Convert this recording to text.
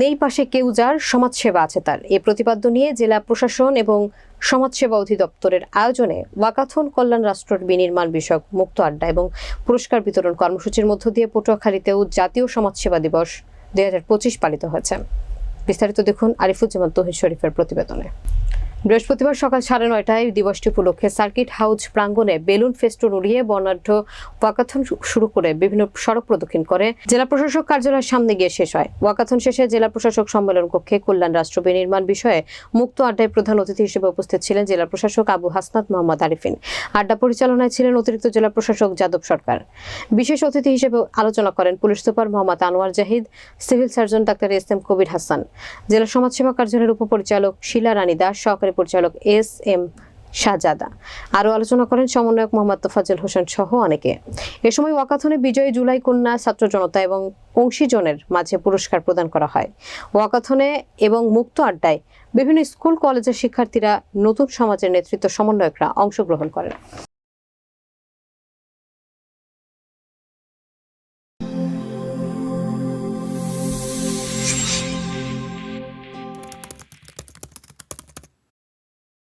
নেই পাশে কেউ যার সমাজসেবা আছে তার। এ প্রতিপাদ্য নিয়ে জেলা প্রশাসন এবং সমাজসেবা অধিদপ্তরের আয়োজনে ওয়াকাথন কল্যাণ রাষ্ট্রের বিনির্মাণ বিষয়ক মুক্ত আড্ডা এবং পুরস্কার বিতরণ কর্মসূচির মধ্য দিয়ে পটুয়াখালীতেও জাতীয় সমাজসেবা দিবস দুই হাজার পঁচিশ পালিত হয়েছে। বিস্তারিত দেখুন আরিফুজ্জামান তহিদ শরীফের প্রতিবেদনে। বৃহস্পতিবার সকাল সাড়ে নয়টায় দিবসটি উপলক্ষে সার্কিট হাউস প্রাঙ্গণে বেলুন ফেস্টুন উড়িয়ে বর্ণাঢ্য ওয়াকাথন শুরু করে বিভিন্ন সড়ক প্রদক্ষিণ করে। জেলা প্রশাসক কার্যালয়ের সামনে গিয়ে শেষ হয়। ওয়াকাথন শেষে জেলা প্রশাসক সম্মেলন কক্ষে কল্যাণ রাষ্ট্র বিনির্মাণ বিষয়ে মুক্ত আড্ডায় প্রধান অতিথি হিসেবে উপস্থিত ছিলেন জেলা প্রশাসক আবু হাসনাত মোহাম্মদ আরিফিন। আড্ডা পরিচালনায় ছিলেন অতিরিক্ত জেলা প্রশাসক যাদব সরকার। বিশেষ অতিথি হিসেবে আলোচনা করেন police super Mohammad Anwar Zahid, civil surgeon doctor S M Kabir Hasan. জেলা সমাজসেবা কার্যালয়ের উপপরিচালক শিলা রানী দাস, সহকারী পরিচালক এস এম শাহজাদা। আরও আলোচনা করেন সমন্বয়ক মোহাম্মদ তোফাজল হোসেন সহ অনেকে। এ সময় ওয়াকাথনে বিজয়ী জুলাই কন্যা, ছাত্র জনতা এবং অংশীজনের মাঝে পুরস্কার প্রদান করা হয়। ওয়াকাথনে এবং মুক্ত আড্ডায় বিভিন্ন স্কুল, কলেজের শিক্ষার্থীরা নতুন সমাজের নেতৃত্ব সমন্বয়করা অংশগ্রহণ করেন।